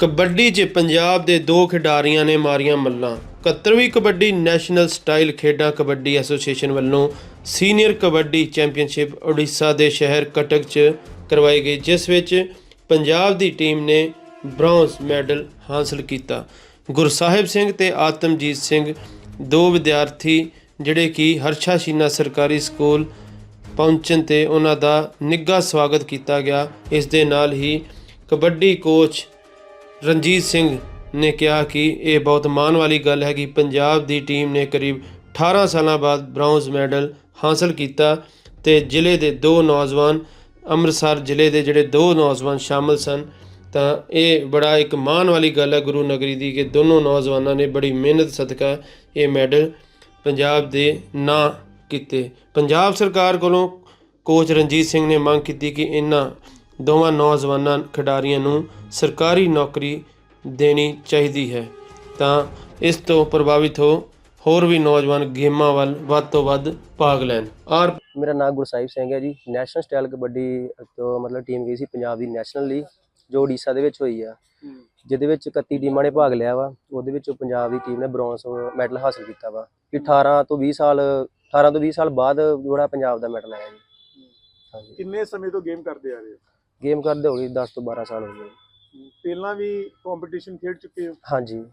ਕਬੱਡੀ 'ਚ ਪੰਜਾਬ ਦੇ ਦੋ ਖਿਡਾਰੀਆਂ ਨੇ ਮਾਰੀਆਂ ਮੱਲਾਂ। 71ਵੀਂ ਕਬੱਡੀ ਨੈਸ਼ਨਲ ਸਟਾਈਲ ਖੇਡਾਂ ਕਬੱਡੀ ਐਸੋਸੀਏਸ਼ਨ ਵੱਲੋਂ ਸੀਨੀਅਰ ਕਬੱਡੀ ਚੈਂਪੀਅਨਸ਼ਿਪ ਓਡੀਸ਼ਾ ਦੇ ਸ਼ਹਿਰ ਕਟਕ 'ਚ ਕਰਵਾਈ ਗਈ, ਜਿਸ ਵਿੱਚ ਪੰਜਾਬ ਦੀ ਟੀਮ ਨੇ ਬ੍ਰੌਂਜ਼ ਮੈਡਲ ਹਾਸਲ ਕੀਤਾ। ਗੁਰਸਾਹਿਬ ਸਿੰਘ ਤੇ ਆਤਮਜੀਤ ਸਿੰਘ, ਦੋ ਵਿਦਿਆਰਥੀ ਜਿਹੜੇ ਕਿ ਹਰਸ਼ਾ ਸ਼ੀਨਾ ਸਰਕਾਰੀ ਸਕੂਲ ਪਹੁੰਚਣ ਤੇ ਉਹਨਾਂ ਦਾ ਨਿੱਘਾ ਸਵਾਗਤ ਕੀਤਾ ਗਿਆ। ਇਸ ਦੇ ਨਾਲ ਹੀ ਕਬੱਡੀ ਕੋਚ ਰਣਜੀਤ ਸਿੰਘ ਨੇ ਕਿਹਾ ਕਿ ਇਹ ਬਹੁਤ ਮਾਣ ਵਾਲੀ ਗੱਲ ਹੈ ਕਿ ਪੰਜਾਬ ਦੀ ਟੀਮ ਨੇ ਕਰੀਬ 18 ਸਾਲਾਂ ਬਾਅਦ ਬ੍ਰੌਂਜ਼ ਮੈਡਲ ਹਾਸਲ ਕੀਤਾ ਤੇ ਜ਼ਿਲ੍ਹੇ ਦੇ ਦੋ ਨੌਜਵਾਨ ਅੰਮ੍ਰਿਤਸਰ ਜ਼ਿਲ੍ਹੇ ਦੇ ਜਿਹੜੇ ਦੋ ਨੌਜਵਾਨ ਸ਼ਾਮਲ ਸਨ, ਤਾਂ ਇਹ ਬੜਾ ਇੱਕ ਮਾਣ ਵਾਲੀ ਗੱਲ ਹੈ ਗੁਰੂ ਨਗਰੀ ਦੀ ਕਿ ਦੋਨੋਂ ਨੌਜਵਾਨਾਂ ਨੇ ਬੜੀ ਮਿਹਨਤ, ਸਦਕਾ ਇਹ ਮੈਡਲ ਪੰਜਾਬ ਦੇ ਨਾਂ ਕੀਤੇ। ਪੰਜਾਬ ਸਰਕਾਰ ਕੋਲੋਂ ਕੋਚ ਰਣਜੀਤ ਸਿੰਘ ਨੇ ਮੰਗ ਕੀਤੀ ਕਿ ਇਹਨਾਂ ਦੋਵਾਂ ਨੌਜਵਾਨਾਂ ਖਿਡਾਰੀਆਂ ਨੂੰ ਸਰਕਾਰੀ ਨੌਕਰੀ ਦੇਣੀ ਚਾਹੀਦੀ ਹੈ। ਤਾਂ ਇਸ ਤੋਂ ਪ੍ਰਭਾਵਿਤ ਹੋ ਹੋਰ ਵੀ ਨੌਜਵਾਨ ਗੇਮਾਂ ਵੱਲ ਵੱਧ ਤੋਂ ਵੱਧ ਭਾਗ ਲੈਣ। ਔਰ ਮੇਰਾ ਨਾਮ ਗੁਰਸਾਹਿਬ ਸਿੰਘ ਹੈ ਜੀ। ਨੈਸ਼ਨਲ ਸਟਾਈਲ ਕਬੱਡੀ ਤੋਂ ਮਤਲਬ ਟੀਮ ਗਈ ਸੀ ਪੰਜਾਬ ਦੀ ਨੈਸ਼ਨਲ ਲਈ ਜੋ ਓਡੀਸ਼ਾ ਦੇ ਵਿੱਚ ਹੋਈ ਆ। ਜਿਹਦੇ ਵਿੱਚ 31 ਟੀਮਾਂ ਨੇ ਭਾਗ ਲਿਆ ਵਾ। ਉਹਦੇ ਵਿੱਚੋਂ ਪੰਜਾਬ ਦੀ ਟੀਮ ਨੇ ਬ੍ਰੌਂਜ਼ ਮੈਡਲ ਹਾਸਲ ਕੀਤਾ ਵਾ। ਕਿ 18 ਤੋਂ 20 ਸਾਲ 18 ਤੋਂ 20 ਸਾਲ ਬਾਅਦ ਜਿਹੜਾ ਪੰਜਾਬ ਦਾ ਮੈਡਲ ਆਇਆ ਜੀ। ਹਾਂਜੀ ਕਿੰਨੇ ਸਮੇਂ ਤੋਂ ਗੇਮ ਕਰਦੇ ਆ ਰਹੇ ਹੋ? ਗੇਮ ਕਰਦੇ ਹੋ ਗਈ 10 ਤੋਂ 12 ਸਾਲ ਹੋ ਗਏ। ਪਹਿਲਾਂ ਵੀ ਕੰਪੀਟੀਸ਼ਨ ਖੇਡ ਚੁੱਕੇ ਹੋ? ਹਾਂਜੀ।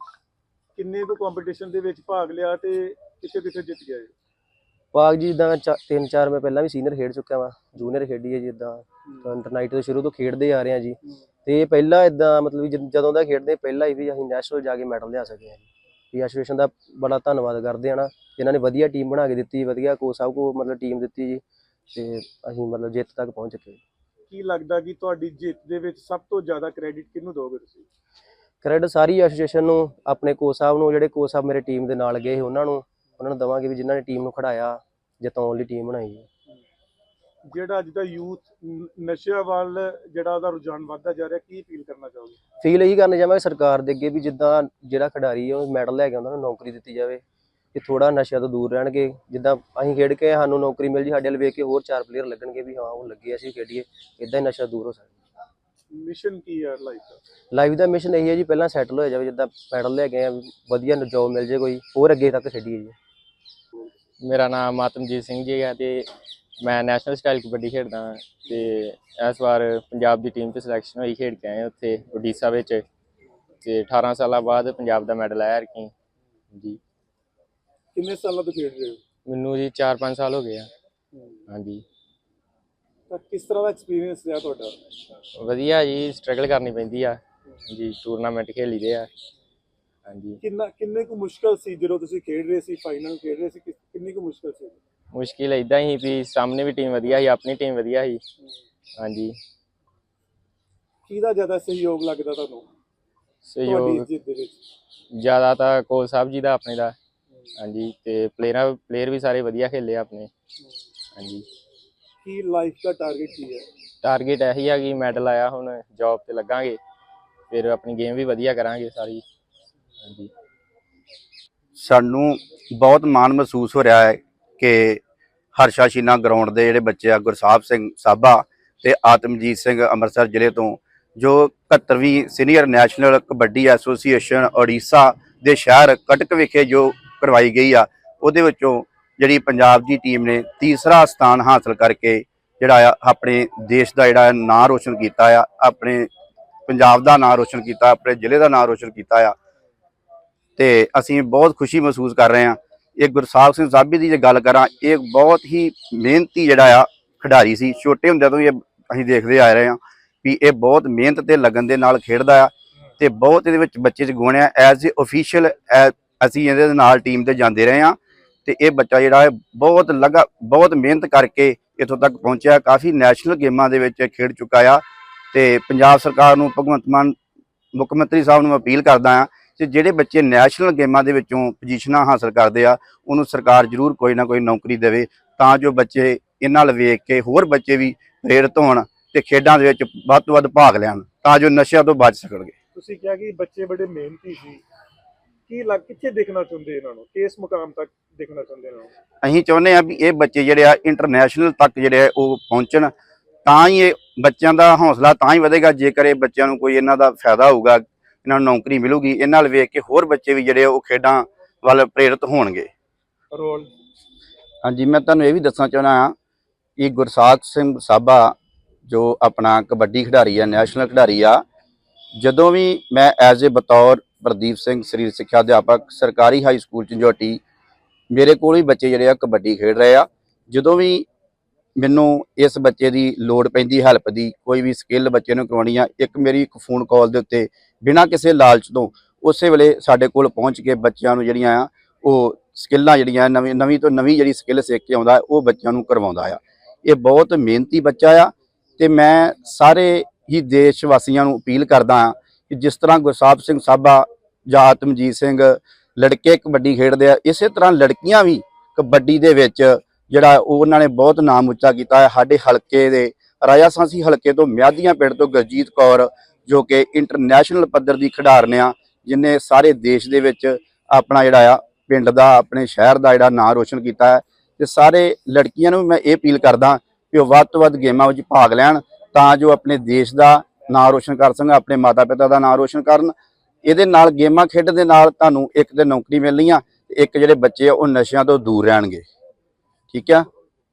ਕਿੰਨੇ ਤੋਂ ਕੰਪੀਟੀਸ਼ਨ ਦੇ ਵਿੱਚ ਭਾਗ ਲਿਆ ਤੇ ਕਿੱਥੇ ਕਿੱਥੇ ਜਿੱਤ ਗਏ ਭਾਗ ਜੀ ਜਿੱਦਾਂ ਤਿੰਨ ਚਾਰ ਮੈਂ ਪਹਿਲਾਂ ਵੀ ਸੀਨੀਅਰ ਖੇਡ ਚੁੱਕਿਆ ਵਾਂ ਜੂਨੀਅਰ ਖੇਡੀ ਹੈ ਜਿੱਦਾਂ ਇੰਟਰਨਾਈਟ ਤੋਂ ਸ਼ੁਰੂ ਤੋਂ ਖੇਡਦੇ ਆ ਰਹੇ ਹਾਂ ਜੀ। ਤੇ ਪਹਿਲਾਂ ਇਦਾਂ ਮਤਲਬ ਜਦ- ਦਾ ਖੇਡਦੇ ਪਹਿਲਾਂ ਹੀ ਵੀ ਅਸੀਂ ਨੈਸ਼ਨਲ ਜਾ ਕੇ ਮੈਡਲ ਲਿਆ ਸਕੇ ਹਾਂ ਜੀ। ਐਸੋਸੀਏਸ਼ਨ ਦਾ ਬੜਾ ਧੰਨਵਾਦ ਕਰਦੇ ਆ ਨਾ। ਜਿਨ੍ਹਾਂ ਨੇ ਵਧੀਆ ਟੀਮ ਬਣਾ ਕੇ ਦਿੱਤੀ ਵਧੀਆ ਕੋਚ ਸਾਹਿਬ ਕੋ ਮਤਲਬ ਟੀਮ ਦਿੱਤੀ ਜੀ। ਤੇ ਅਸੀਂ ਮਤਲਬ ਜਿੱਤ ਤੱਕ ਪਹੁੰਚ ਚੁੱਕੇ ਕੀ ਲੱਗਦਾ ਕਿ ਤੁਹਾਡੀ ਜਿੱਤ ਦੇ ਵਿੱਚ ਸਭ ਤੋਂ ਜ਼ਿਆਦਾ ਕ੍ਰੈਡਿਟ ਕਿਹਨੂੰ ਦੋਗੇ ਤੁਸੀਂ? ਕ੍ਰੈਡਿਟ ਸਾਰੀ ਐਸੋਸੀਏਸ਼ਨ ਨੂੰ ਆਪਣੇ ਕੋਚ ਸਾਹਿਬ ਨੂੰ ਜਿਹੜੇ ਕੋਚ ਸਾਹਿਬ ਮੇਰੇ ਟੀਮ ਦੇ ਨਾਲ ਗਏ ਉਹਨਾਂ ਨੂੰ ਉਹਨਾਂ ਨੂੰ ਦਵਾਂਗੇ ਵੀ ਜਿਨ੍ਹਾਂ ਨੇ ਟੀਮ ਨੂੰ ਖੜਾਇਆ ਜਿਤਾਉਣ ਲਈ ਟੀਮ ਬਣਾਈ ਹੈ। ਜਿਹੜਾ ਅੱਜ ਦਾ ਯੂਥ ਨਸ਼ਿਆਂ ਵੱਲ ਜਿਹੜਾ ਉਹਦਾ ਰੁਝਾਨ ਵੱਧਦਾ ਜਾ ਰਿਹਾ ਕੀ ਅਪੀਲ ਕਰਨਾ ਚਾਹੋਗੇ? ਫੀਲ ਇਹੀ ਕਰਨਾ ਚਾਹਾਂਗੇ ਸਰਕਾਰ ਦੇ ਅੱਗੇ ਵੀ ਜਿੱਦਾਂ ਜਿਹੜਾ ਖਿਡਾਰੀ ਹੈ ਉਹ ਮੈਡਲ ਲੈ ਕੇ ਆਉਂਦਾ ਉਹਨੂੰ ਨੌਕਰੀ ਦਿੱਤੀ ਜਾਵੇ। ਕਿ ਥੋੜਾ ਨਸ਼ਿਆਂ ਤੋਂ ਦੂਰ ਰਹਿਣਗੇ। ਜਿੱਦਾਂ ਅਸੀਂ ਖੇਡ ਕੇ ਸਾਨੂੰ ਨੌਕਰੀ ਮਿਲ ਜੀ ਸਾਡੇ ਵੱਲ ਵੇਖ ਕੇ ਹੋਰ ਚਾਰ ਪਲੇਅਰ ਲੱਗਣਗੇ ਵੀ ਹਾਂ ਉਹ ਲੱਗੇ ਅਸੀਂ ਖੇਡੀਏ। ਇਦਾਂ ਹੀ ਨਸ਼ਾ ਦੂਰ ਹੋ ਸਕਦਾ। ਮਿਸ਼ਨ ਕੀ ਹੈ ਲਾਈਫ ਦਾ? ਲਾਈਫ ਦਾ ਮਿਸ਼ਨ ਇਹੀ ਹੈ ਜੀ ਪਹਿਲਾਂ ਸੈਟਲ ਹੋ ਜਾਵੇ ਜਿੱਦਾਂ ਮੈਡਲ ਲੈ ਕੇ ਆਏ ਹਾਂ, ਵਧੀਆ ਜੋਬ ਮਿਲ ਜੇ ਕੋਈ ਹੋਰ ਅੱਗੇ ਤੱਕ ਖੇਡੀਏ ਜੀ। ਮੇਰਾ ਨਾਮ ਆਤਮਜੀਤ ਸਿੰਘ ਜੀ ਹੈ ਤੇ ਮੈਂ ਨੈਸ਼ਨਲ ਸਟਾਈਲ ਕਬੱਡੀ ਖੇਡਦਾ ਹਾਂ ਤੇ ਇਸ ਵਾਰ ਪੰਜਾਬ ਦੀ ਟੀਮ 'ਚ ਸਿਲੈਕਸ਼ਨ ਹੋਈ ਖੇਡ ਕੇ ਆਏ ਉੱਥੇ ਓਡੀਸ਼ਾ ਵਿੱਚ। ਤੇ 18 ਸਾਲਾਂ ਬਾਅਦ ਪੰਜਾਬ ਦਾ ਮੈਡਲ ਆਇਆ ਰਕੀ ਜੀ। ਕਿੰਨੇ ਸਾਲਾਂ ਤੋਂ ਖੇਡ ਰਹੇ ਹੋ? ਮੈਨੂੰ ਜੀ 4-5 ਸਾਲ ਹੋ ਗਏ ਆ। ਹਾਂਜੀ। ਤਾਂ ਕਿਸ ਤਰ੍ਹਾਂ ਦਾ ਐਕਸਪੀਰੀਅੰਸ ਰਿਹਾ ਤੁਹਾਡਾ? ਵਧੀਆ ਜੀ ਸਟਰਗਲ ਕਰਨੀ ਪੈਂਦੀ ਆ। ਜੀ ਟੂਰਨਾਮੈਂਟ ਖੇਲੀਦੇ ਆ। ਹਾਂਜੀ। ਕਿੰਨਾ ਕਿੰਨੇ ਕੁ ਮੁਸ਼ਕਲ ਸੀ ਜਦੋਂ ਤੁਸੀਂ ਖੇਡ ਰਹੇ ਸੀ ਫਾਈਨਲ ਖੇਡ ਰਹੇ ਸੀ? ਕਿੰਨੀ ਕੁ ਮੁਸ਼ਕਲ ਸੀ? ਮੁਸ਼ਕਿਲ ਇਦਾਂ ਹੀ ਵੀ ਸਾਹਮਣੇ ਵੀ ਟੀਮ ਵਧੀਆ ਸੀ ਆਪਣੀ ਟੀਮ ਵਧੀਆ ਸੀ। ਹਾਂਜੀ। ਕਿਹਦਾ ਜ਼ਿਆਦਾ ਸਹਿਯੋਗ ਲੱਗਦਾ ਤੁਹਾਨੂੰ? ਸਹਿਯੋਗ ਜਿੱਤ ਦੇ ਵਿੱਚ। ਜ਼ਿਆਦਾ ਤਾਂ ਕੋਚ ਸਾਹਿਬ ਜੀ ਦਾ ਆਪਣੇ ਦਾ। ਹਾਂਜੀ ਤੇ ਪਲੇਅਰਾਂ ਪਲੇਅਰ ਵੀ ਸਾਰੇ ਵਧੀਆ ਖੇਲੇ ਆ ਆਪਣੇ। ਹਾਂਜੀ। ਕੀ ਲਾਈਫ ਦਾ ਟਾਰਗੇਟ ਕੀ ਹੈ? ਟਾਰਗੇਟ ਇਹੀ ਆ ਕਿ ਮੈਡਲ ਆਇਆ ਹੁਣ ਜੌਬ ਤੇ ਲੱਗਾਂਗੇ। ਫਿਰ ਆਪਣੀ ਗੇਮ ਵੀ ਵਧੀਆ ਕਰਾਂਗੇ ਸਾਰੀ। ਹਾਂਜੀ। ਸਾਨੂੰ ਬਹੁਤ ਮਾਣ ਮਹਿਸੂਸ ਹੋ ਰਿਹਾ ਹੈ ਕਿ ਹਰਸ਼ਾ ਸ਼ੀਨਾ ਗਰਾਊਂਡ ਦੇ ਜਿਹੜੇ ਬੱਚੇ ਆ ਗੁਰਸਾਹਿਬ ਸਿੰਘ ਸਾਬਾ ਤੇ ਆਤਮਜੀਤ ਸਿੰਘ ਅੰਮ੍ਰਿਤਸਰ ਜ਼ਿਲ੍ਹੇ ਤੋਂ ਜੋ 71ਵੀਂ senior national kabaddi association Odisha ਦੇ ਸ਼ਹਿਰ ਕਟਕ ਵਿਖੇ ਜੋ ਕਰਵਾਈ ਗਈ ਆ। ਉਹਦੇ ਵਿੱਚੋਂ ਜਿਹੜੀ ਪੰਜਾਬ ਦੀ ਟੀਮ ਨੇ ਤੀਸਰਾ ਸਥਾਨ ਹਾਸਲ ਕਰਕੇ ਜਿਹੜਾ ਆ, ਆਪਣੇ ਦੇਸ਼ ਦਾ ਜਿਹੜਾ ਨਾਂ ਰੋਸ਼ਨ ਕੀਤਾ ਆ, ਆਪਣੇ ਪੰਜਾਬ ਦਾ ਨਾਂ ਰੋਸ਼ਨ ਕੀਤਾ, ਆਪਣੇ ਜ਼ਿਲ੍ਹੇ ਦਾ ਨਾਂ ਰੋਸ਼ਨ ਕੀਤਾ ਆ। ਤੇ ਅਸੀਂ ਬਹੁਤ ਖੁਸ਼ੀ ਮਹਿਸੂਸ ਕਰ ਰਹੇ ਹਾਂ ਇਹ ਗੁਰਸਾਹਿਬ ਸਿੰਘ ਸਾਬੀ ਦੀ ਜੇ ਗੱਲ ਕਰਾਂ, ਇਹ ਬਹੁਤ ਹੀ ਮਿਹਨਤੀ ਜਿਹੜਾ ਆ ਖਿਡਾਰੀ ਸੀ। ਛੋਟੇ ਹੁੰਦਿਆਂ ਤੋਂ ਇਹ ਅਸੀਂ ਦੇਖਦੇ ਆ ਰਹੇ ਹਾਂ ਵੀ ਇਹ ਬਹੁਤ ਮਿਹਨਤ ਤੇ ਲਗਨ ਦੇ ਨਾਲ ਖੇਡਦਾ ਆ ਤੇ ਬਹੁਤ ਇਹਦੇ ਵਿੱਚ ਬੱਚੇ ਚ ਗੁਣ ਆ। ਐਜ਼ ਅ ਅਫੀਸ਼ੀਅਲ ਅਸੀਂ ਇਹਦੇ ਨਾਲ ਟੀਮ ਤੇ ਜਾਂਦੇ ਰਹੇ ਹਾਂ ਤੇ ਇਹ ਬੱਚਾ ਜਿਹੜਾ ਹੈ ਬਹੁਤ ਲਗਾ, ਬਹੁਤ ਮਿਹਨਤ ਕਰਕੇ ਇੱਥੋਂ ਤੱਕ ਪਹੁੰਚਿਆ, ਕਾਫੀ ਨੈਸ਼ਨਲ ਗੇਮਾਂ ਦੇ ਵਿੱਚ ਖੇਡ ਚੁੱਕਾ ਆ ਤੇ ਪੰਜਾਬ ਸਰਕਾਰ ਨੂੰ, ਭਗਵੰਤ ਮਾਨ ਮੁੱਖ ਮੰਤਰੀ ਸਾਹਿਬ ਨੂੰ ਅਪੀਲ ਕਰਦਾ ਆ ਕਿ ਜਿਹੜੇ ਬੱਚੇ ਨੈਸ਼ਨਲ ਗੇਮਾਂ ਦੇ ਵਿੱਚੋਂ ਪੋਜੀਸ਼ਨਾਂ ਹਾਸਲ ਕਰਦੇ ਆ, ਉਹਨੂੰ ਸਰਕਾਰ ਜ਼ਰੂਰ ਕੋਈ ਨਾ ਕੋਈ ਨੌਕਰੀ ਦੇਵੇ ਤਾਂ ਜੋ ਬੱਚੇ ਇਹਨਾਂ ਨਾਲ ਵੇਖ ਕੇ ਹੋਰ ਬੱਚੇ ਵੀ ਪ੍ਰੇਰਿਤ ਹੋਣ ਤੇ ਖੇਡਾਂ ਦੇ ਵਿੱਚ ਵੱਧ ਤੋਂ ਵੱਧ ਭਾਗ ਲੈਣ ਤਾਂ ਜੋ ਨਸ਼ਿਆਂ ਤੋਂ ਬਚ ਸਕਣਗੇ। ਤੁਸੀਂ ਕਿਹਾ ਕਿ ਬੱਚੇ ਬੜੇ ਮਿਹਨਤੀ ਸੀ। ਕੀ ਲੱਗ ਕਿੱਥੇ ਦੇਖਣਾ ਚਾਹੁੰਦੇ ਇਹਨਾਂ ਨੂੰ? ਕਿਸ ਮੁਕਾਮ ਤੱਕ ਦੇਖਣਾ ਚਾਹੁੰਦੇ ਇਹਨਾਂ ਨੂੰ? ਅਸੀਂ ਚਾਹੁੰਦੇ ਆ ਵੀ ਇਹ ਬੱਚੇ ਜਿਹੜੇ ਆ ਇੰਟਰਨੈਸ਼ਨਲ ਤੱਕ ਜਿਹੜੇ ਆ ਉਹ ਪਹੁੰਚਣ। ਤਾਂ ਹੀ ਇਹ ਬੱਚਿਆਂ ਦਾ ਹੌਸਲਾ ਤਾਂ ਹੀ ਵਧੇਗਾ ਜੇਕਰ ਇਹ ਬੱਚਿਆਂ ਨੂੰ ਕੋਈ ਇਹਨਾਂ ਦਾ ਫਾਇਦਾ ਹੋਊਗਾ ਇਹਨਾਂ ਨੂੰ ਨੌਕਰੀ ਮਿਲੂਗੀ ਇਹਨਾਂ ਨਾਲ ਵੇਖ ਕੇ ਹੋਰ ਬੱਚੇ ਵੀ ਜਿਹੜੇ ਆ ਉਹ ਖੇਡਾਂ ਵੱਲ ਪ੍ਰੇਰਿਤ ਹੋਣਗੇ। ਰੋਲ। ਹਾਂਜੀ ਮੈਂ ਤੁਹਾਨੂੰ ਇਹ ਵੀ ਦੱਸਣਾ ਚਾਹੁੰਦਾ ਹਾਂ ਕਿ ਗੁਰਸਾਖ ਸਿੰਘ ਸਾਬਾ ਜੋ ਆਪਣਾ ਕਬੱਡੀ ਖਿਡਾਰੀ ਆ ਨੈਸ਼ਨਲ ਖਿਡਾਰੀ ਆ ਜਦੋਂ ਵੀ ਮੈਂ ਐਜ਼ ਅ ਬਤੌਰ ਪ੍ਰਦੀਪ ਸਿੰਘ, ਸਰੀਰ ਸਿੱਖਿਆ ਅਧਿਆਪਕ, ਸਰਕਾਰੀ ਹਾਈ ਸਕੂਲ ਝੰਜੋਟੀ। ਮੇਰੇ ਕੋਲ ਵੀ ਬੱਚੇ ਜਿਹੜੇ ਆ, ਕਬੱਡੀ ਖੇਡ ਰਹੇ ਆ। ਜਦੋਂ ਵੀ ਮੈਨੂੰ ਇਸ ਬੱਚੇ ਦੀ ਲੋੜ ਪੈਂਦੀ ਹੈਲਪ ਦੀ, ਕੋਈ ਵੀ ਸਕਿੱਲ ਬੱਚੇ ਨੂੰ ਕਰਵਾਉਣੀ ਆ, ਇੱਕ ਮੇਰੀ ਇੱਕ ਫੋਨ ਕਾਲ ਦੇ ਉੱਤੇ, ਬਿਨਾਂ ਕਿਸੇ ਲਾਲਚ ਤੋਂ, ਉਸੇ ਵੇਲੇ ਸਾਡੇ ਕੋਲ ਪਹੁੰਚ ਕੇ ਬੱਚਿਆਂ ਨੂੰ ਜਿਹੜੀਆਂ ਆ, ਉਹ ਸਕਿੱਲਾਂ ਜਿਹੜੀਆਂ ਨਵੀਂ ਨਵੀਂ ਤੋਂ ਨਵੀਂ ਜਿਹੜੀ ਸਕਿੱਲ ਸਿੱਖ ਕੇ ਆਉਂਦਾ, ਉਹ ਬੱਚਿਆਂ ਨੂੰ ਕਰਵਾਉਂਦਾ ਆ। ਇਹ ਬਹੁਤ ਮਿਹਨਤੀ ਬੱਚਾ ਆ ਤੇ ਮੈਂ ਸਾਰੇ ਹੀ ਦੇਸ਼ ਵਾਸੀਆਂ ਨੂੰ ਅਪੀਲ ਕਰਦਾ ਆ ਕਿ ਜਿਸ ਤਰ੍ਹਾਂ ਗੁਰਸਾਹਿਬ ਸਿੰਘ ਸਾਬਾ ਜਾਂ ਆਤਮਜੀਤ ਸਿੰਘ ਲੜਕੇ ਕਬੱਡੀ ਖੇਡਦੇ ਆ, ਇਸੇ ਤਰ੍ਹਾਂ ਲੜਕੀਆਂ ਵੀ ਕਬੱਡੀ ਦੇ ਵਿੱਚ ਜਿਹੜਾ ਉਹ ਉਹਨਾਂ ਨੇ ਬਹੁਤ ਨਾਮ ਉੱਚਾ ਕੀਤਾ ਹੈ। ਸਾਡੇ ਹਲਕੇ ਦੇ ਰਾਜਾ ਸਾਂਸੀ ਹਲਕੇ ਤੋਂ ਮਿਆਦੀਆਂ ਪਿੰਡ ਤੋਂ ਗੁਰਜੀਤ ਕੌਰ, ਜੋ ਕਿ ਇੰਟਰਨੈਸ਼ਨਲ ਪੱਧਰ ਦੀ ਖਿਡਾਰਨ ਆ, ਜਿਨੇ ਸਾਰੇ ਦੇਸ਼ ਦੇ ਵਿੱਚ ਆਪਣਾ ਜਿਹੜਾ ਆ, ਪਿੰਡ ਦਾ, ਆਪਣੇ ਸ਼ਹਿਰ ਦਾ ਜਿਹੜਾ ਨਾਂ ਰੋਸ਼ਨ ਕੀਤਾ ਹੈ। ਤੇ ਸਾਰੇ ਲੜਕੀਆਂ ਨੂੰ ਵੀ ਮੈਂ ਇਹ ਅਪੀਲ ਕਰਦਾ ਕਿ ਉਹ ਵੱਧ ਤੋਂ ਵੱਧ ਗੇਮਾਂ ਵਿੱਚ ਭਾਗ ਲੈਣ, ਤਾਂ ਜੋ ਆਪਣੇ ਦੇਸ਼ ਦਾ ਨਾਂ ਰੋਸ਼ਨ ਕਰ ਸਕਣ, ਆਪਣੇ ਮਾਤਾ ਪਿਤਾ ਦਾ ਨਾਂ ਰੋਸ਼ਨ ਕਰਨ। ਇਹਦੇ ਨਾਲ ਗੇਮਾਂ ਖੇਡਣ ਦੇ ਨਾਲ ਤੁਹਾਨੂੰ ਇੱਕ ਤੇ ਨੌਕਰੀ ਮਿਲਣੀ ਆ ਤੇ ਇੱਕ ਜਿਹੜੇ ਬੱਚੇ ਆ ਉਹ ਨਸ਼ਿਆਂ ਤੋਂ ਦੂਰ ਰਹਿਣਗੇ। ਠੀਕ ਆ?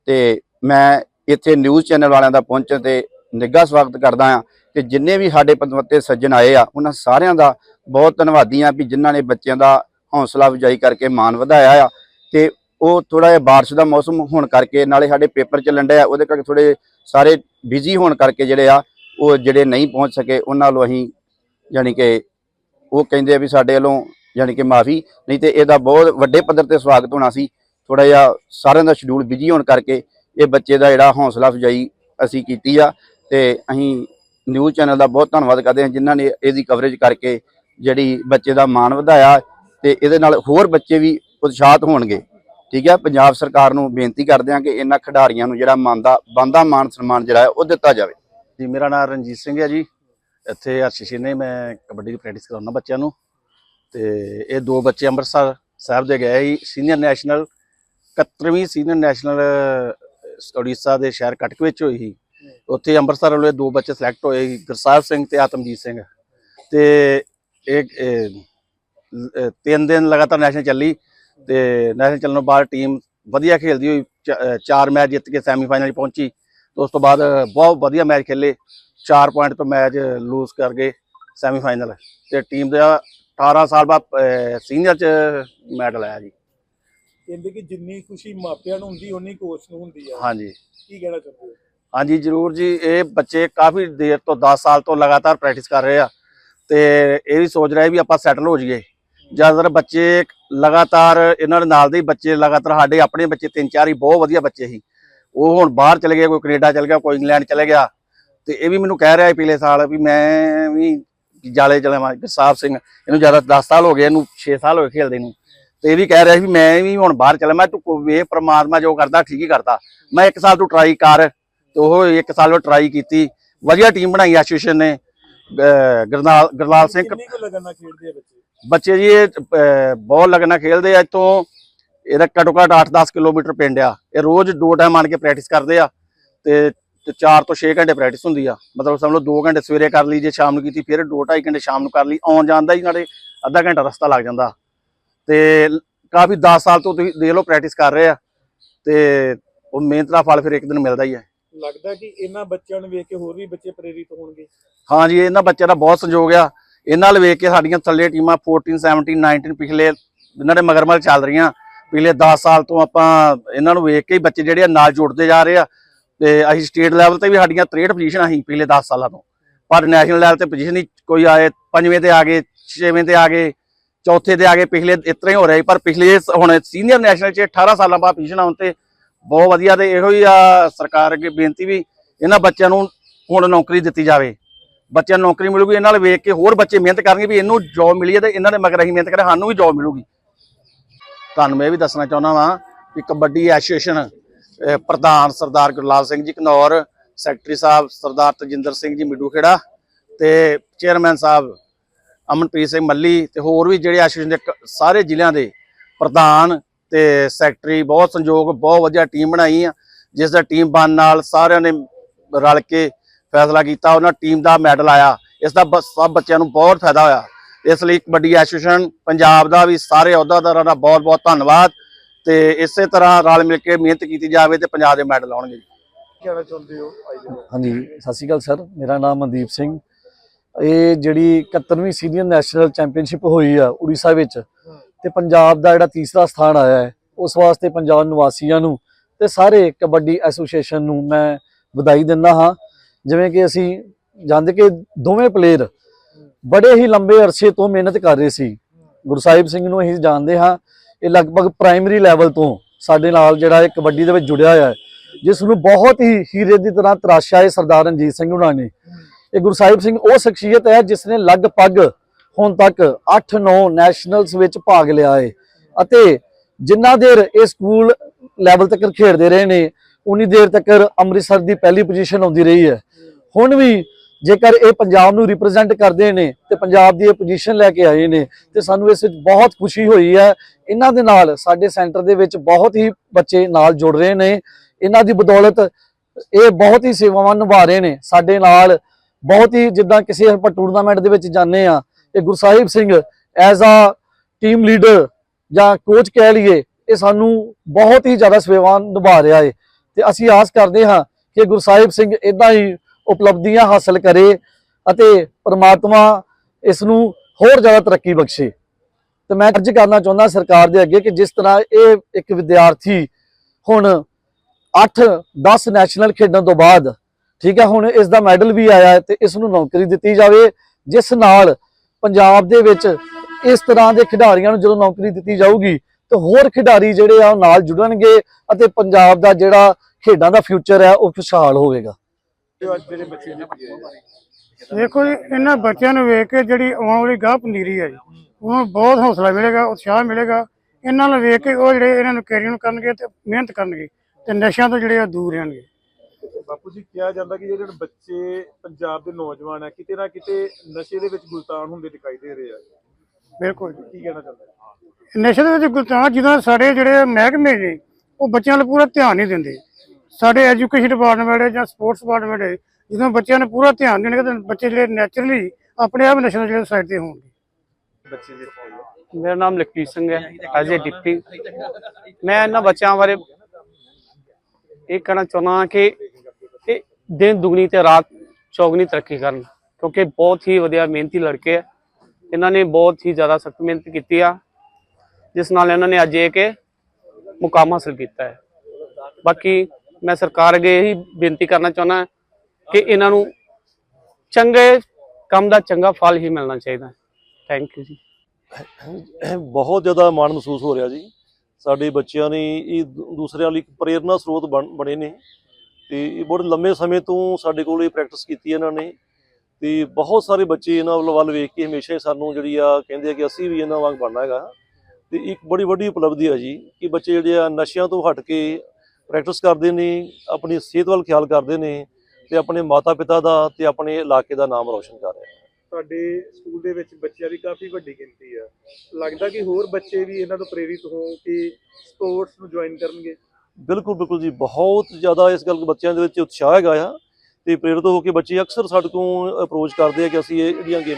ਤੇ ਮੈਂ ਇੱਥੇ ਨਿਊਜ਼ ਚੈਨਲ ਵਾਲਿਆਂ ਦਾ ਪਹੁੰਚਣ ਤੇ ਨਿੱਘਾ ਸਵਾਗਤ ਕਰਦਾ ਆ ਤੇ ਜਿੰਨੇ ਵੀ ਸਾਡੇ ਪਦਵੱਤੇ ਸੱਜਣ ਆਏ ਆ, ਉਹਨਾਂ ਸਾਰਿਆਂ ਦਾ ਬਹੁਤ ਧੰਨਵਾਦੀ ਆ ਵੀ ਜਿਨ੍ਹਾਂ ਨੇ ਬੱਚਿਆਂ ਦਾ ਹੌਸਲਾ ਅਫਜ਼ਾਈ ਕਰਕੇ ਮਾਣ ਵਧਾਇਆ ਆ। ਤੇ ਉਹ ਥੋੜਾ ਜਿਹਾ ਬਾਰਿਸ਼ ਦਾ ਮੌਸਮ ਹੋਣ ਕਰਕੇ ਨਾਲੇ ਸਾਡੇ ਪੇਪਰ ਚੱਲਣ ਡਿਆ ਉਹਦੇ ਕਰਕੇ ਥੋੜੇ ਸਾਰੇ ਬਿਜ਼ੀ ਹੋਣ ਕਰਕੇ ਜਿਹੜੇ ਆ ਉਹ ਜਿਹੜੇ ਨਹੀਂ ਪਹੁੰਚ ਸਕੇ, ਉਹਨਾਂ ਨੂੰ ਅਸੀਂ ਯਾਨੀ ਕਿ ਉਹ ਕਹਿੰਦੇ ਆ ਵੀ ਸਾਡੇ ਵੱਲੋਂ ਯਾਨੀ ਕਿ ਮਾਫੀ, ਨਹੀਂ ਤੇ ਇਹਦਾ ਬਹੁਤ ਵੱਡੇ ਪੱਧਰ ਤੇ ਸਵਾਗਤ ਹੋਣਾ ਸੀ। ਥੋੜਾ ਜਿਹਾ ਸਾਰਿਆਂ ਦਾ ਸ਼ਡਿਊਲ ਬਿਜ਼ੀ ਹੋਣ ਕਰਕੇ ਇਹ ਬੱਚੇ ਦਾ ਜਿਹੜਾ ਹੌਸਲਾ ਅਫਜ਼ਾਈ ਅਸੀਂ ਕੀਤੀ ਆ ਤੇ ਅਸੀਂ ਨਿਊਜ਼ ਚੈਨਲ ਦਾ ਬਹੁਤ ਧੰਨਵਾਦ ਕਰਦੇ ਹਾਂ ਜਿਨ੍ਹਾਂ ਨੇ ਇਹਦੀ ਕਵਰੇਜ ਕਰਕੇ ਜਿਹੜੀ ਬੱਚੇ ਦਾ ਮਾਣ ਵਧਾਇਆ ਤੇ ਇਹਦੇ ਨਾਲ ਹੋਰ ਬੱਚੇ ਵੀ ਉਤਸ਼ਾਹਤ ਹੋਣਗੇ। ਠੀਕ ਹੈ ਪੰਜਾਬ ਸਰਕਾਰ ਨੂੰ ਬੇਨਤੀ ਕਰਦੇ ਹਾਂ ਕਿ ਇਹਨਾਂ ਖਿਡਾਰੀਆਂ ਨੂੰ ਜਿਹੜਾ ਮੰਨਦਾ ਬੰਦਾ ਮਾਨ ਸਨਮਾਨ ਜਿਹੜਾ ਉਹ ਦਿੱਤਾ ਜਾਵੇ। ਜੀ, ਮੇਰਾ ਨਾਮ ਰਣਜੀਤ ਸਿੰਘ ਹੈ ਜੀ। ਇੱਥੇ ਹਰਸ਼ਿਸ਼ੀ ਨੇ ਮੈਂ ਕਬੱਡੀ ਦੀ ਪ੍ਰੈਕਟਿਸ ਕਰਾਉਣਾ ਬੱਚਿਆਂ ਨੂੰ। ਤੇ ਇਹ ਦੋ ਬੱਚੇ ਅੰਮ੍ਰਿਤਸਰ ਸਾਹਿਬ ਦੇ ਗਏ ਸੀ ਸੀਨੀਅਰ ਨੈਸ਼ਨਲ 71ਵੀਂ ਸੀਨੀਅਰ ਨੈਸ਼ਨਲ ਉੜੀਸਾ ਦੇ ਸ਼ਹਿਰ ਕਟਕ ਵਿੱਚ ਹੋਈ ਸੀ। ਉੱਥੇ ਅੰਮ੍ਰਿਤਸਰ ਵਾਲੇ ਦੋ ਬੱਚੇ ਸਿਲੈਕਟ ਹੋਏ ਸੀ, ਗੁਰਸਾਹਿਬ ਸਿੰਘ ਤੇ ਆਤਮਜੀਤ ਸਿੰਘ। ਤੇ ਇਹ ਤਿੰਨ ਦਿਨ ਲਗਾਤਾਰ ਨੈਸ਼ਨਲ ਚੱਲੀ। ਤੇ ਨੈਸ਼ਨਲ ਚੱਲਣ ਤੋਂ ਬਾਅਦ ਟੀਮ ਵਧੀਆ ਖੇਲਦੀ ਹੋਈ, ਚ- ਚਾਰ ਮੈਚ ਜਿੱਤ ਕੇ ਸੈਮੀਫਾਈਨਲ 'ਚ ਪਹੁੰਚੀ। ਉਸ ਤੋਂ ਬਾਅਦ ਬਹੁਤ ਵਧੀਆ ਮੈਚ ਖੇਲੇ। 4 ਪੁਆਇੰਟ ਤੋਂ ਮੈਚ ਲੂਜ਼ ਕਰ ਗਏ ਸੈਮੀਫਾਈਨਲ ਤੇ ਟੀਮ ਦਾ 18 ਸਾਲ ਬਾਅਦ ਸੀਨੀਅਰ ਚ ਮੈਡਲ ਆਇਆ ਜੀ। ਕਹਿੰਦੇ ਕਿ ਜਿੰਨੀ ਖੁਸ਼ੀ ਮਾਪਿਆਂ ਨੂੰ ਹੁੰਦੀ ਓਨੀ ਕੋਚ ਨੂੰ ਹੁੰਦੀ ਆ। ਹਾਂਜੀ। ਕੀ ਕਹਿਣਾ ਚਾਹੁੰਦੇ ਹੋ? ਹਾਂਜੀ ਜਰੂਰ ਜੀ। ਇਹ ਬੱਚੇ ਕਾਫੀ ਦੇਰ ਤੋਂ 10 ਸਾਲ ਤੋਂ ਲਗਾਤਾਰ ਪ੍ਰੈਕਟਿਸ ਕਰ ਰਹੇ ਆ ਤੇ ਇਹ ਵੀ ਸੋਚ ਰਹੇ ਵੀ ਆਪਾਂ ਸੈਟਲ ਹੋ ਜਾਈਏ। ਜ਼ਿਆਦਾਤਰ ਬੱਚੇ ਲਗਾਤਾਰ ਇਹਨਾਂ ਦੇ ਨਾਲ ਦੇ ਬੱਚੇ ਲਗਾਤਾਰ ਸਾਡੇ ਆਪਣੇ ਬੱਚੇ ਤਿੰਨ ਚਾਰ ਹੀ ਬਹੁਤ ਵਧੀਆ ਬੱਚੇ ਸੀ। ਉਹ ਹੁਣ ਬਾਹਰ ਚਲੇ ਗਏ ਕੋਈ ਕੈਨੇਡਾ ਚਲੇ ਗਿਆ ਕੋਈ ਇੰਗਲੈਂਡ ਚਲੇ ਗਿਆ। ਤੇ ਇਹ ਵੀ ਮੈਨੂੰ ਕਹਿ ਰਿਹਾ ਪਿਛਲੇ ਸਾਲ ਵੀ ਮੈਂ ਵੀ ਜਾਲੇ ਚਲੇ ਮਾ ਗੁਰਸਾਹਿਬ ਸਿੰਘ ਇਹਨੂੰ ਜ਼ਿਆਦਾ 10 ਸਾਲ ਹੋ ਗਏ ਇਹਨੂੰ 6 ਸਾਲ ਹੋ ਗਏ ਖੇਲਦੇ ਨੂੰ। ਤੇ ਇਹ ਵੀ ਕਹਿ ਰਿਹਾ ਸੀ ਵੀ ਮੈਂ ਵੀ ਹੁਣ ਬਾਹਰ ਚਲਾ ਮੈਂ ਤੂੰ ਵੇ ਪ੍ਰਮਾਤਮਾ ਜੋ ਕਰਦਾ ਠੀਕ ਹੀ ਕਰਦਾ। ਮੈਂ ਇੱਕ ਸਾਲ ਤੂੰ ਟਰਾਈ ਕਰ। ਤੇ ਉਹ ਇੱਕ ਸਾਲ ਉਹ ਟਰਾਈ ਕੀਤੀ। ਵਧੀਆ ਟੀਮ ਬਣਾਈ ਐਸੋਸੀਏਸ਼ਨ ਨੇ। ਗੁਰਨਾਲ ਗੁਰਲਾਲ ਸਿੰਘ ਕਿੰਨੀ ਕੁ ਲਗਨ ਨਾਲ ਖੇਡਦੇ ਆ ਬੱਚੇ? ਬੱਚੇ ਜੀ ਬਹੁਤ ਲੱਗਣਾ ਖੇਲਦੇ ਆ ਇੱਥੋਂ। ਇਹਦਾ ਘੱਟੋ ਘੱਟ 8-10 ਕਿਲੋਮੀਟਰ ਪਿੰਡ ਆ। ਇਹ ਰੋਜ਼ ਦੋ ਟਾਈਮ ਆਣ ਕੇ ਪ੍ਰੈਕਟਿਸ ਕਰਦੇ ਆ ਤੇ 4 ਤੋਂ 6 ਘੰਟੇ ਪ੍ਰੈਕਟਿਸ ਹੁੰਦੀ ਆ। ਮਤਲਬ ਸਮਝ ਲਓ 2 ਘੰਟੇ ਸਵੇਰੇ ਕਰ ਲਈ ਜੇ ਸ਼ਾਮ ਨੂੰ ਕੀਤੀ ਫਿਰ 2-2.5 ਘੰਟੇ ਸ਼ਾਮ ਨੂੰ ਕਰ ਲਈ ਆਉਣ ਜਾਣ ਦਾ ਹੀ ਨਾਲੇ ਅੱਧਾ ਘੰਟਾ ਰਸਤਾ ਲੱਗ ਜਾਂਦਾ। ਤੇ ਕਾਫੀ 10 ਸਾਲ ਤੋਂ ਤੁਸੀਂ ਦੇਖ ਲਓ ਪ੍ਰੈਕਟਿਸ ਕਰ ਰਹੇ ਆ ਤੇ ਉਹ ਮਿਹਨਤ ਦਾ ਫਲ ਫਿਰ ਇੱਕ ਦਿਨ ਮਿਲਦਾ ਹੀ ਹੈ ਲੱਗਦਾ ਕਿ ਇਹਨਾਂ ਬੱਚਿਆਂ ਨੂੰ ਵੇਖ ਕੇ ਹੋਰ ਵੀ ਬੱਚੇ ਪ੍ਰੇਰਿਤ ਹੋਣਗੇ? ਹਾਂ ਜੀ ਇਹਨਾਂ ਬੱਚਿਆਂ ਦਾ ਬਹੁਤ ਸੰਯੋਗ ਆ। ਇਹਨਾਂ ਨਾਲ ਵੇਖ ਕੇ ਸਾਡੀਆਂ ਥੱਲੇ ਟੀਮਾਂ 14 17 19 ਪਿਛਲੇ ਇਹਨਾਂ ਦੇ ਮਗਰਮਲ ਚੱਲ ਰਹੀਆਂ। ਪਿਛਲੇ 10 ਸਾਲ ਤੋਂ ਆਪਾਂ ਇਹਨਾਂ ਨੂੰ ਵੇਖ ਕੇ ਹੀ ਬੱਚੇ ਜਿਹੜੇ ਆ ਨਾਲ ਜੁੜਦੇ ਜਾ ਰਹੇ ਆ ਤੇ ਅਸੀਂ ਸਟੇਟ ਲੈਵਲ ਤੇ ਵੀ ਸਾਡੀਆਂ 63 ਪੋਜੀਸ਼ਨਾਂ ਸੀ ਪਿਛਲੇ 10 ਸਾਲਾਂ ਤੋਂ। ਪਰ ਨੈਸ਼ਨਲ ਲੈਵਲ ਤੇ ਪੋਜੀਸ਼ਨ ਹੀ ਕੋਈ ਆਏ, ਪੰਜਵੇਂ ਤੇ ਆ ਗਏ, ਛੇਵੇਂ ਤੇ ਆ ਗਏ, ਚੌਥੇ ਤੇ ਆ ਗਏ, ਪਿਛਲੇ ਇਸ ਤਰ੍ਹਾਂ ਹੀ ਹੋ ਰਿਹਾ। ਪਰ ਪਿਛਲੇ ਹੁਣ ਸੀਨੀਅਰ ਨੈਸ਼ਨਲ ਚ 18 ਸਾਲਾਂ ਬਾਅਦ ਪੋਜੀਸ਼ਨ ਆਉਣ ਤੇ ਬਹੁਤ ਵਧੀਆ ਤੇ ਇਹੋ ਹੀ ਆ ਸਰਕਾਰ ਅੱਗੇ ਬੇਨਤੀ ਵੀ ਇਹਨਾਂ ਬੱਚਿਆਂ ਨੂੰ ਹੁਣ ਨੌਕਰੀ ਦਿੱਤੀ ਜਾਵੇ। ਬੱਚਿਆਂ ਨੂੰ ਨੌਕਰੀ ਮਿਲੂਗੀ, ਇਹਨਾਂ ਨਾਲ ਵੇਖ ਕੇ ਹੋਰ ਬੱਚੇ ਮਿਹਨਤ ਕਰਨਗੇ ਵੀ ਇਹਨੂੰ ਜੌਬ ਮਿਲੀ ਹੈ ਤੇ ਇਹਨਾਂ ਦੇ ਮਗਰ ਅਸੀਂ ਮਿਹਨਤ ਕਰਾਂ ਸਾਨੂੰ ਵੀ ਜੌਬ ਮਿਲੂਗੀ। ਤੁਹਾਨੂੰ ਮੈਂ ਇਹ ਵੀ ਦੱਸਣਾ ਚਾਹੁੰਦਾ ਵਾਂ ਕਿ ਕਬੱਡੀ ਐਸੋਸੀਏਸ਼ਨ ਪ੍ਰਧਾਨ ਸਰਦਾਰ ਗੁਰਲਾਲ ਸਿੰਘ ਜੀ ਘਨੌਰ ਸੈਕਟਰੀ ਸਾਹਿਬ ਸਰਦਾਰ ਤਜਿੰਦਰ ਸਿੰਘ ਜੀ ਮਿੱਡੂ ਖੇੜਾ ਤੇ ਚੇਅਰਮੈਨ ਸਾਹਿਬ ਅਮਨਪ੍ਰੀਤ ਸਿੰਘ ਮੱਲੀ ਤੇ ਹੋਰ ਵੀ ਜਿਹੜੇ ਐਸੋਸੀਏਸ਼ਨ ਦੇ ਕ- ਸਾਰੇ ਜ਼ਿਲ੍ਹਿਆਂ ਦੇ ਪ੍ਰਧਾਨ ਤੇ ਸੈਕਟਰੀ ਬਹੁਤ ਸੰਯੋਗ, ਬਹੁਤ ਵਧੀਆ ਟੀਮ ਬਣਾਈ ਆ, ਜਿਸ ਦਾ ਟੀਮ ਬਣ ਨਾਲ ਸਾਰਿਆਂ ਨੇ ਰਲ ਕੇ ਫੈਸਲਾ ਕੀਤਾ, ਉਹਨਾਂ ਟੀਮ ਦਾ ਮੈਡਲ ਆਇਆ, ਇਸ ਦਾ ਬ- ਸਭ ਬੱਚਿਆਂ ਨੂੰ ਬਹੁਤ ਫਾਇਦਾ ਹੋਇਆ। ਇਸ ਲਈ ਕਬੱਡੀ ਐਸੋਸੀਏਸ਼ਨ ਪੰਜਾਬ ਦਾ ਵੀ ਸਾਰੇ ਅਹੁਦਾਦਾਰਾਂ ਦਾ ਬਹੁਤ ਬਹੁਤ ਧੰਨਵਾਦ ਤੇ ਇਸੇ ਤਰ੍ਹਾਂ ਰਲ ਮਿਲ ਕੇ ਮਿਹਨਤ ਕੀਤੀ ਜਾਵੇ ਤੇ ਪੰਜਾਬ ਦੇ ਮੈਡਲ ਆਉਣਗੇ ਕਹਿਣਾ ਚਾਹੁੰਦੇ ਹੋ? ਹਾਂਜੀ ਸਤਿ ਸ਼੍ਰੀ ਅਕਾਲ ਸਰ ਮੇਰਾ ਨਾਮ ਮਨਦੀਪ ਸਿੰਘ। ਇਹ ਜਿਹੜੀ 71ਵੀਂ ਸੀਨੀਅਰ ਨੈਸ਼ਨਲ ਚੈਂਪੀਅਨਸ਼ਿਪ ਹੋਈ ਆ ਉੜੀਸਾ ਵਿੱਚ ਤੇ ਪੰਜਾਬ ਦਾ ਜਿਹੜਾ ਤੀਸਰਾ ਸਥਾਨ ਆਇਆ ਹੈ ਉਸ ਵਾਸਤੇ ਪੰਜਾਬ ਨਿਵਾਸੀਆਂ ਨੂੰ ਤੇ ਸਾਰੇ ਕਬੱਡੀ ਐਸੋਸੀਏਸ਼ਨ ਨੂੰ ਮੈਂ ਵਧਾਈ ਦਿੰਦਾ ਹਾਂ। ਜਿਵੇਂ ਕਿ ਅਸੀਂ ਜਾਣਦੇ ਕਿ ਦੋਵੇਂ ਪਲੇਅਰ ਬੜੇ ਹੀ ਲੰਬੇ ਅਰਸੇ ਤੋਂ ਮਿਹਨਤ ਕਰ ਰਹੇ ਸੀ। ਗੁਰਸਾਹਿਬ ਸਿੰਘ ਨੂੰ ਅਸੀਂ ਜਾਣਦੇ ਹਾਂ, ਇਹ ਲਗਭਗ ਪ੍ਰਾਇਮਰੀ ਲੈਵਲ ਤੋਂ ਸਾਡੇ ਨਾਲ ਜਿਹੜਾ ਇਹ ਕਬੱਡੀ ਦੇ ਵਿੱਚ ਜੁੜਿਆ ਹੋਇਆ ਹੈ, ਜਿਸ ਨੂੰ ਬਹੁਤ ਹੀ ਹੀਰੇ ਦੀ ਤਰ੍ਹਾਂ ਤਰਾਸ਼ਿਆ ਹੈ ਸਰਦਾਰ ਰਣਜੀਤ ਸਿੰਘ ਹੁਣਾਂ ਨੇ। ਇਹ ਗੁਰਸਾਹਿਬ ਸਿੰਘ ਉਹ ਸ਼ਖਸੀਅਤ ਹੈ ਜਿਸ ਨੇ ਲਗਭਗ ਹੁਣ ਤੱਕ 8-9 ਨੈਸ਼ਨਲਸ ਵਿੱਚ ਭਾਗ ਲਿਆ ਹੈ ਅਤੇ ਜਿੰਨਾ ਦੇਰ ਇਹ ਸਕੂਲ ਲੈਵਲ ਤੱਕ ਖੇਡਦੇ ਰਹੇ ਨੇ, ਉਨੀ ਦੇਰ ਤੱਕ ਅੰਮ੍ਰਿਤਸਰ ਦੀ ਪਹਿਲੀ ਪੋਜੀਸ਼ਨ ਆਉਂਦੀ ਰਹੀ ਹੈ। ਹੁਣ ਵੀ ਜੇਕਰ ਇਹ ਪੰਜਾਬ ਨੂੰ ਰਿਪਰੈਜ਼ੈਂਟ ਕਰਦੇ ਨੇ ਤੇ ਪੰਜਾਬ ਦੀ ਇਹ ਪੋਜੀਸ਼ਨ ਲੈ ਕੇ ਆਏ ਨੇ, ਤੇ ਸਾਨੂੰ ਇਸ ਵਿੱਚ ਬਹੁਤ ਖੁਸ਼ੀ ਹੋਈ ਹੈ। ਇਹਨਾਂ ਦੇ ਨਾਲ ਸਾਡੇ ਸੈਂਟਰ ਦੇ ਵਿੱਚ ਬਹੁਤ ਹੀ ਬੱਚੇ ਨਾਲ ਜੁੜ ਰਹੇ ਨੇ। ਇਹਨਾਂ ਦੀ ਬਦੌਲਤ ਇਹ ਬਹੁਤ ਹੀ ਸੇਵਾਵਾਂ ਨਿਭਾ ਰਹੇ ਨੇ। ਸਾਡੇ ਨਾਲ ਬਹੁਤ ਹੀ ਜਿੱਦਾਂ ਕਿਸੇ ਆਪਾਂ ਟੂਰਨਾਮੈਂਟ ਦੇ ਵਿੱਚ ਜਾਂਦੇ ਆ ਇਹ Gursahib Singh as a team leader ਜਾਂ ਕੋਚ ਕਹਿ ਲਈਏ, ਇਹ ਸਾਨੂੰ ਬਹੁਤ ਹੀ ਜ਼ਿਆਦਾ ਸੇਵਾਵਾਂ ਨਿਭਾ ਰਿਹਾ ਹੈ। ਤੇ ਅਸੀਂ ਆਸ ਕਰਦੇ ਹਾਂ ਕਿ ਗੁਰਸਾਹਿਬ ਸਿੰਘ ਇਦਾਂ ਹੀ ਉਪਲਬਧੀਆਂ ਹਾਸਲ ਕਰੇ ਅਤੇ ਪਰਮਾਤਮਾ ਇਸ ਨੂੰ ਹੋਰ ਜ਼ਿਆਦਾ ਤਰੱਕੀ ਬਖਸ਼ੇ। ਤੇ ਮੈਂ ਅਰਜ਼ ਕਰਨਾ ਚਾਹੁੰਦਾ ਸਰਕਾਰ ਦੇ ਅੱਗੇ ਕਿ ਜਿਸ ਤਰ੍ਹਾਂ ਇਹ ਇੱਕ ਵਿਦਿਆਰਥੀ ਹੁਣ 8-10 ਨੈਸ਼ਨਲ ਖੇਡਣ ਤੋਂ ਬਾਅਦ, ਠੀਕ ਹੈ, ਹੁਣ ਇਸ ਦਾ ਮੈਡਲ ਵੀ ਆਇਆ ਹੈ ਤੇ ਇਸ ਨੂੰ ਨੌਕਰੀ ਦਿੱਤੀ ਜਾਵੇ, ਜਿਸ ਨਾਲ ਪੰਜਾਬ ਦੇ ਵਿੱਚ ਇਸ ਤਰ੍ਹਾਂ ਦੇ ਖਿਡਾਰੀਆਂ ਨੂੰ ਜਦੋਂ ਨੌਕਰੀ ਦਿੱਤੀ ਜਾਊਗੀ, ਤੇ ਹੋਰ ਖਿਡਾਰੀ ਜਿਹੜੇ ਆ ਉਹ ਨਾਲ ਜੁੜਨਗੇ ਅਤੇ ਪੰਜਾਬ ਦਾ ਜਿਹੜਾ ਖੇਡਾਂ ਦਾ ਫਿਊਚਰ ਹੈ ਉਹ ਖੁਸ਼ਹਾਲ ਹੋਵੇਗਾ। ਅੱਜ ਜਿਹੜੇ ਬੱਚੇ ਨੇ ਦੇਖੋ ਜੀ ਇਹਨਾਂ ਬੱਚਿਆਂ ਨੂੰ ਵੇਖ ਕੇ ਜਿਹੜੀ ਆਉਣ ਵਾਲੀ ਗਾਹ ਪਨੀਰੀ ਹੈ ਜੀ ਉਹਨਾਂ ਬਹੁਤ ਹੌਸਲਾ ਮਿਲੇਗਾ ਉਤਸ਼ਾਹ ਮਿਲੇਗਾ। ਇਹਨਾਂ ਨੂੰ ਵੇਖ ਕੇ ਉਹ ਜਿਹੜੇ ਇਹਨਾਂ ਨੂੰ ਕੈਰੀਅਰ ਨੂੰ ਕਰਨਗੇ ਤੇ ਮਿਹਨਤ ਕਰਨਗੇ ਤੇ ਨਸ਼ਿਆਂ ਤੋਂ ਜਿਹੜੇ ਆ ਦੂਰ ਰਹਿਣਗੇ। ਬਾਪੂ ਜੀ ਕਿਹਾ ਜਾਂਦਾ ਕਿ ਜਿਹੜੇ ਬੱਚੇ ਪੰਜਾਬ ਦੇ ਨੌਜਵਾਨ ਆ ਕਿਤੇ ਨਾ ਕਿਤੇ ਨਸ਼ੇ ਦੇ ਵਿੱਚ ਗੁਲਤਾਨ ਹੁੰਦੇ ਦਿਖਾਈ ਦੇ ਰਹੇ ਆ। ਬਿਲਕੁਲ ਜੀ। ਕੀ ਕਹਿਣਾ ਚਾਹੁੰਦੇ ਨਸ਼ੇ ਦੇ ਵਿੱਚ ਗੁਲਤਾਨ ਜਦੋਂ ਸਾਡੇ ਜਿਹੜੇ ਮਹਿਕਮੇ ਨੇ ਉਹ ਬੱਚਿਆਂ ਨੂੰ ਪੂਰਾ ਧਿਆਨ ਨਹੀਂ ਦਿੰਦੇ। ਸਾਡੇ ਐਜੂਕੇਸ਼ਨ ਡਿਪਾਰਟਮੈਂਟ ਹੈ ਜਾਂ ਸਪੋਰਟਸ ਡਿਪਾਰਟਮੈਂਟ ਹੈ ਜਦੋਂ ਬੱਚਿਆਂ ਨੂੰ ਪੂਰਾ ਧਿਆਨ ਦੇਣਗੇ ਤਾਂ ਬੱਚੇ ਜਿਹੜੇ ਨੈਚੁਰਲੀ ਆਪਣੇ ਆਪ ਨਸ਼ੇ ਤੋਂ ਜਿਹੜੇ ਸਾਈਡ ਤੇ ਹੋਣਗੇ। ਬੱਚੇ ਜਿਹੜੇ ਮੇਰਾ ਨਾਮ ਲਖਪੀਤ ਸਿੰਘ ਹੈ ਐਜ਼ ਡਿਪਟੀ। ਮੈਂ ਇਹਨਾਂ ਬੱਚਿਆਂ ਬਾਰੇ ਇਹ ਕਹਿਣਾ ਚਾਹੁੰਦਾ ਹਾਂ ਕਿ ਇਹ ਦਿਨ ਦੁਗਣੀ ਤੇ ਰਾਤ ਚੌਗਣੀ ਤਰੱਕੀ ਕਰਨ ਕਿਉਂਕਿ ਬਹੁਤ ਹੀ ਵਧੀਆ ਮਿਹਨਤੀ ਲੜਕੇ ਆ ਇਹਨਾਂ ਨੇ ਬਹੁਤ ਹੀ ਜ਼ਿਆਦਾ ਸਖਤ ਮਿਹਨਤ ਕੀਤੀ ਆ ਜਿਸ ਨਾਲ ਇਹਨਾਂ ਨੇ ਅੱਜ ਇਹ ਕਿ ਮੁਕਾਮ ਹਾਸਲ ਕੀਤਾ ਹੈ। ਬਾਕੀ ਮੈਂ ਸਰਕਾਰ ਅੱਗੇ ਇਹੀ ਬੇਨਤੀ ਕਰਨਾ ਚਾਹੁੰਦਾ ਕਿ ਇਹਨਾਂ ਨੂੰ ਚੰਗੇ ਕੰਮ ਦਾ ਚੰਗਾ ਫਲ ਹੀ ਮਿਲਣਾ ਚਾਹੀਦਾ। ਥੈਂਕ ਯੂ ਜੀ। ਬਹੁਤ ਜ਼ਿਆਦਾ ਮਾਣ ਮਹਿਸੂਸ ਹੋ ਰਿਹਾ ਜੀ। ਸਾਡੇ ਬੱਚਿਆਂ ਨੇ ਇਹ ਦੂਸਰਿਆਂ ਲਈ ਇੱਕ ਪ੍ਰੇਰਨਾ ਸਰੋਤ ਬਣ- ਬਣੇ ਨੇ। ਤੇ ਇਹ ਬੜੇ ਲੰਮੇ ਸਮੇਂ ਤੋਂ ਸਾਡੇ ਕੋਲ ਇਹ ਪ੍ਰੈਕਟਿਸ ਕੀਤੀ ਇਹਨਾਂ ਨੇ। ਤੇ ਬਹੁਤ ਸਾਰੇ ਬੱਚੇ ਇਹਨਾਂ ਵੱਲ ਵੱਲ ਵੇਖ ਕੇ ਹਮੇਸ਼ਾ ਹੀ ਸਾਨੂੰ ਜਿਹੜੀ ਆ ਕਹਿੰਦੇ ਆ ਕਿ ਅਸੀਂ ਵੀ ਇਹਨਾਂ ਵਾਂਗ ਬਣਨਾ ਹੈਗਾ। ਤੇ ਇੱਕ ਬੜੀ ਵੱਡੀ ਉਪਲਬਧੀ ਆ ਜੀ ਕਿ ਬੱਚੇ ਜਿਹੜੇ ਆ ਨਸ਼ਿਆਂ ਤੋਂ ਹਟ ਕੇ ਪ੍ਰੈਕਟਿਸ ਕਰਦੇ ਨੇ ਆਪਣੀ ਸਿਹਤ ਵੱਲ ਖਿਆਲ ਕਰਦੇ ਨੇ ਤੇ ਆਪਣੇ ਮਾਤਾ ਪਿਤਾ ਦਾ ਤੇ ਆਪਣੇ ਇਲਾਕੇ ਦਾ ਨਾਮ ਰੌਸ਼ਨ ਕਰ ਰਹੇ ਨੇ। ਸਾਡੇ ਸਕੂਲ ਦੇ ਵਿੱਚ ਬੱਚਿਆਂ ਦੀ ਕਾਫੀ ਵੱਡੀ ਗਿਣਤੀ ਆ। ਲੱਗਦਾ ਕਿ ਹੋਰ ਬੱਚੇ ਵੀ ਇਹਨਾਂ ਤੋਂ ਪ੍ਰੇਰਿਤ ਹੋਣ ਕਿ ਸਪੋਰਟਸ ਨੂੰ ਜੁਆਇਨ ਕਰਨਗੇ? ਬਿਲਕੁਲ ਬਿਲਕੁਲ ਜੀ। ਬਹੁਤ ਜ਼ਿਆਦਾ ਇਸ ਗੱਲ ਬੱਚਿਆਂ ਦੇ ਵਿੱਚ ਉਤਸ਼ਾਹ ਹੈਗਾ ਆ ਤੇ ਪ੍ਰੇਰਿਤ ਹੋ ਕੇ ਬੱਚੇ ਅਕਸਰ ਸਾਡੇ ਕੋਲ ਅਪਰੋਚ ਕਰਦੇ ਆ ਕਿ ਅਸੀਂ ਇਹ ਜਿਹੜੀਆਂ ਗੇਮਾਂ